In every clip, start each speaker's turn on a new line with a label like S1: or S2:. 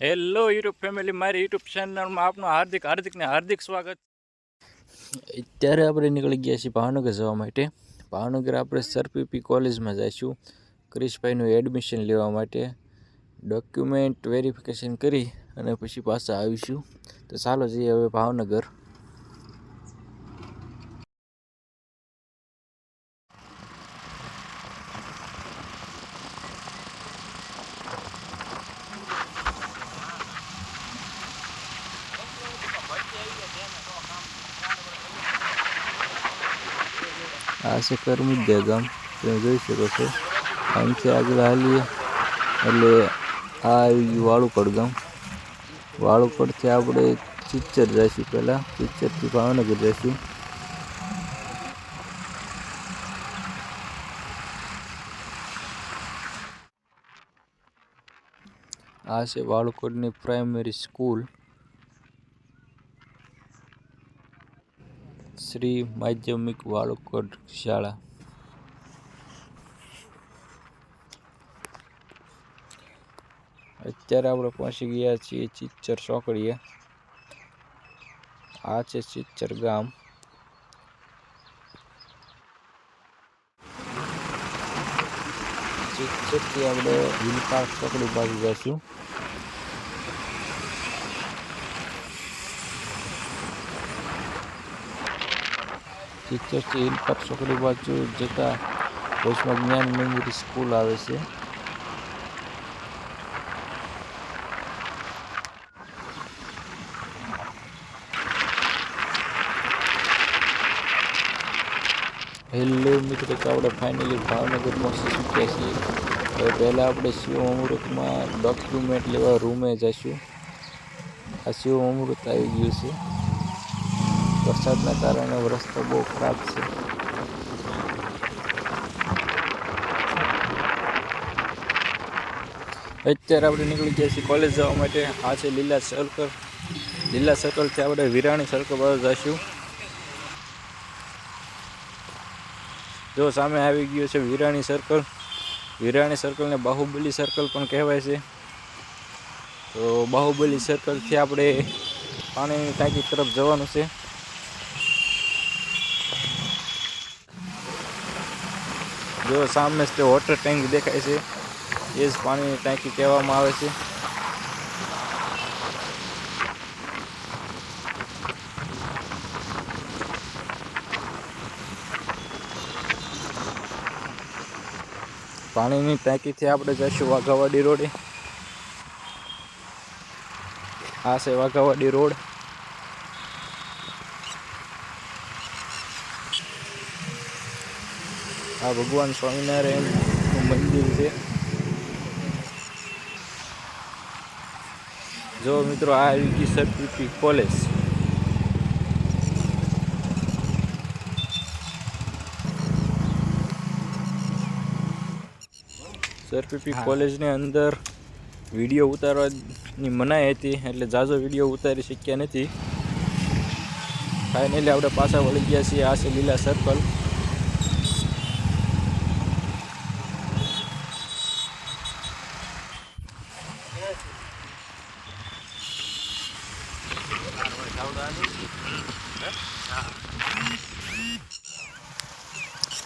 S1: Hello YouTube family મારી YouTube ચેનલમાં આપનું હાર્દિક હાર્દિક ને હાર્દિક સ્વાગત. અત્યારે આપણે નીકળી ગયા છીએ ભાવનગર જવા માટે. ભાવનગર આપણે સરપીપી કોલેજમાં જઈશું. ક્રિશભાઈનું એડમિશન લેવા માટે. ડોક્યુમેન્ટ વેરિફિકેશન કરી અને પછી પાછા આવીશું. તો ચાલો જઈએ હવે ભાવનગર. આ છે કરમુદ્યા ગામ. તમે જોઈ શકો છો. અહીંથી આગળ હાલીએ. એટલે આ આવી ગયું વાળુકડ ગામ. વાળુકડથી આપણે ચિચ્ચર જઈશું પહેલાં. ચિચ્ચરથી ભાવનગર જઈશું આ છે વાળુકડની પ્રાઇમરી સ્કૂલ શ્રી માધ્યમિક વાળકોટ શાળા. અત્યારે આપણે પહોંચી ગયા છીએ ચિચ્ચર ચોકડીએ. આ છે ચિચ્ચર ગામ. ચિચ્ચરથી આપણે હિલ પાર્ક ચોકડી બાજુ જઈશું. ચિચ્ચરથી હિલ પર છોકરી બાજુ જતા ભુજમાં જ્ઞાન મંદિર સ્કૂલ આવે છે હેલો મિત્રો આપણે ફાઇનલી ભાવનગર પહોંચી ચૂક્યા છીએ હવે પહેલાં આપણે શિવ અમૃતમાં ડોક્યુમેન્ટ લેવા રૂમે જઈશું આ શિવ અમૃત આવી ગયું છે વરસાદના કારણે રસ્તો બહુ ખરાબ છે. અત્યારે આપણે નીકળી ગયા છીએ કોલેજ જવા માટે. આ છે લીલા સર્કલ લીલા સર્કલથી આપણે વિરાણી સર્કલ પર જઈશું. જો સામે આવી ગયો છે વિરાણી સર્કલ વિરાણી સર્કલને બાહુબલી સર્કલ પણ કહેવાય છે. તો બાહુબલી સર્કલથી આપણે પાણીની ટાંકી તરફ જવાનું છે. જો સામે જ તે વોટર ટેન્ક દેખાય છે. એ જ પાણીની ટાંકી કહેવામાં આવે છે. પાણીની ટાંકીથી આપણે જઈશું વાઘાવાડી રોડે. આ છે વાઘાવાડી રોડ. આ ભગવાન સ્વામિનારાયણનું મંદિર છે. જો મિત્રો આ આવી ગઈ સરપીપી કોલેજ. સરપીપી કોલેજની અંદર વીડિયો ઉતારવાની મનાઈ હતી એટલે જાજો વીડિયો ઉતારી શક્યા નથી. ફાઇનલી આપણે પાછા વળી ગયા છીએ આ છે લીલા સર્કલ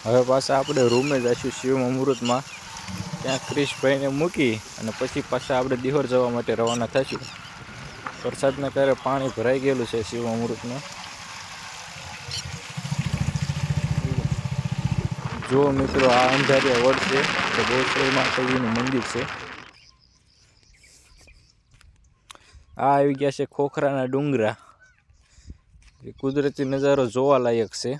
S1: હવે પાછા આપણે રૂમે જઈશું શિવ અમૃતમાં ત્યાં ક્રિશભાઈને મૂકી અને પછી પાછા આપણે દિહોર જવા માટે રવાના થઈશું. વરસાદના કારણે પાણી ભરાઈ ગયેલું છે શિવ અમૃતમાં જો મિત્રો આ અંધારિયા વડ છે, તો ગોશ્રી માતાજીનું મંદિર છે. આ આવી ગયા છે ખોખરાના ડુંગરા. કુદરતી નજારો જોવા લાયક છે.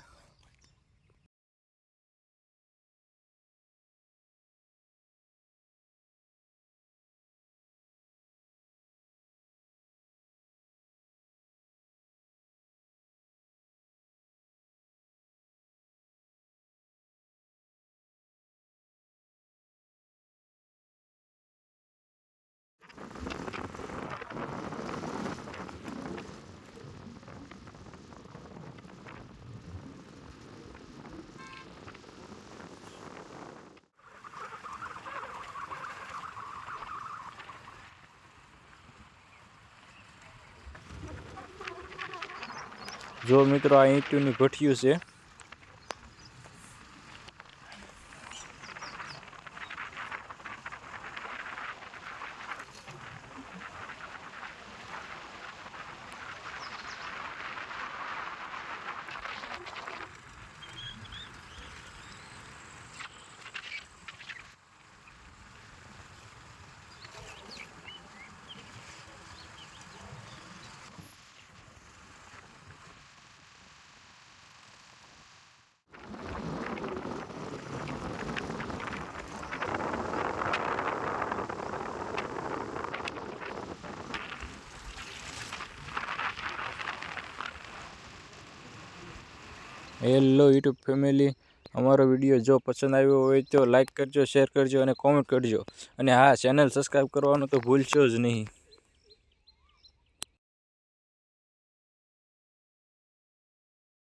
S1: જો મિત્રો આ ઈંટની ભઠ્ઠિયું છે હેલો યુટ્યુબ ફેમિલી અમારો વીડિયો જો પસંદ આવ્યો હોય તો લાઇક કરજો શેર કરજો અને કોમેન્ટ કરજો. અને હા ચેનલ સબસ્ક્રાઈબ કરવાનું તો ભૂલશો જ નહીં.